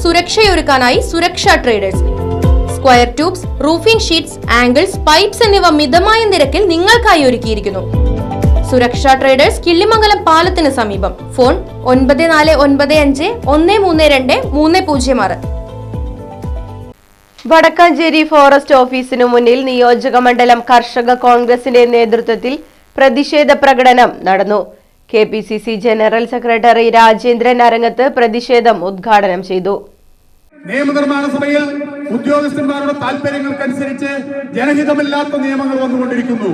സുരക്ഷയൊരുക്കാനായി Suraksha traders square tubes roofing sheets angles pipes എന്നിവ മിതമായ നിരക്കിൽ നിങ്ങൾക്കായി ഒരുക്കിയിരിക്കുന്നു. സുരക്ഷാ ട്രേഡേഴ്സ് കിള്ളിമംഗലം പാലത്തിന് സമീപം. ഫോൺ ഒൻപത് നാല് ഒൻപത് അഞ്ച് ഒന്ന് മൂന്ന് രണ്ട് മൂന്ന് പൂജ്യം ആറ്. വടക്കാഞ്ചേരി ഫോറസ്റ്റ് ഓഫീസിനു മുന്നിൽ നിയോജക മണ്ഡലം കർഷക കോൺഗ്രസിന്റെ നേതൃത്വത്തിൽ പ്രതിഷേധ പ്രകടനം നടന്നു. K P C C general secretary Rajendran Arangath പ്രതിഷേധം ഉദ്ഘാടനം ചെയ്തു. നിയമനിർമ്മാണ സഭയിൽ ഉദ്യോഗസ്ഥന്മാരുടെ താല്പര്യങ്ങൾക്കനുസരിച്ച് ജനഹിതമില്ലാത്ത നിയമങ്ങൾ വന്നുകൊണ്ടിരിക്കുന്നു.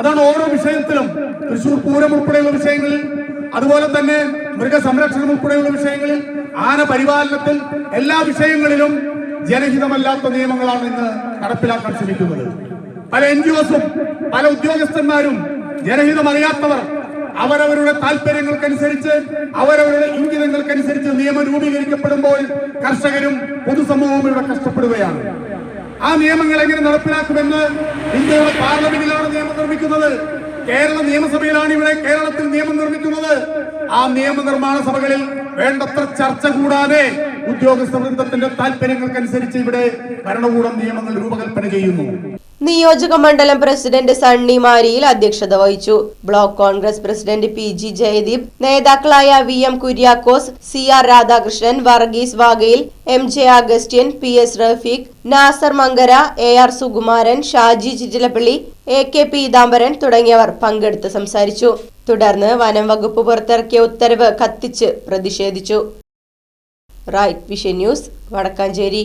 അതാണ് ഓരോ വിഷയത്തിലും തൃശൂർ പൂരം ഉൾപ്പെടെയുള്ള വിഷയങ്ങളിൽ അതുപോലെ തന്നെ മൃഗസംരക്ഷണം ഉൾപ്പെടെയുള്ള വിഷയങ്ങളിൽ ആന പരിപാലനത്തിൽ എല്ലാ വിഷയങ്ങളിലും ജനഹിതമല്ലാത്ത നിയമങ്ങളാണ് ഇന്ന് നടപ്പിലാക്കാൻ ശ്രമിക്കുന്നത്. പല എൻ ജി ഒസും പല ഉദ്യോഗസ്ഥന്മാരും ജനഹിതം അറിയാത്തവർ അവരവരുടെ താല്പര്യങ്ങൾക്കനുസരിച്ച് അവരവരുടെ ഇംഗിതങ്ങൾക്കനുസരിച്ച് നിയമം രൂപീകരിക്കപ്പെടുമ്പോൾ കർഷകരും പൊതുസമൂഹവും ഇവിടെ കഷ്ടപ്പെടുകയാണ്. ആ നിയമങ്ങൾ എങ്ങനെ നടപ്പിലാക്കുമെന്ന് ഇന്ത്യയുടെ പാർലമെന്റിലാണ് നിയമം നിർമ്മിക്കുന്നത്. കേരള നിയമസഭയിലാണ് ഇവിടെ കേരളത്തിൽ നിയമം നിർമ്മിക്കുന്നത്. ആ നിയമനിർമ്മാണ സഭകളിൽ വേണ്ടത്ര ചർച്ച കൂടാതെ ഉദ്യോഗസ്ഥ വൃന്ദത്തിന്റെ താല്പര്യങ്ങൾക്കനുസരിച്ച് ഇവിടെ ഭരണകൂടം നിയമങ്ങൾ രൂപകൽപ്പന ചെയ്യുന്നു. നിയോജക മണ്ഡലം പ്രസിഡന്റ് സണ്ണി മാരിയിൽ അധ്യക്ഷത വഹിച്ചു. Block congress president P G Jayadeep നേതാക്കളായ V M Kuriakose C R Radhakrishnan Varghese Vagayil M J Augustine P S Rafeeq Nasar Mankara A R Sukumaran Shaji Chittilappilly A K Peethambaran തുടങ്ങിയവർ പങ്കെടുത്ത് സംസാരിച്ചു. തുടർന്ന് വനം വകുപ്പ് പുറത്തിറക്കിയ ഉത്തരവ് കത്തിച്ച് പ്രതിഷേധിച്ചു. Right vision news Vadakkanchery.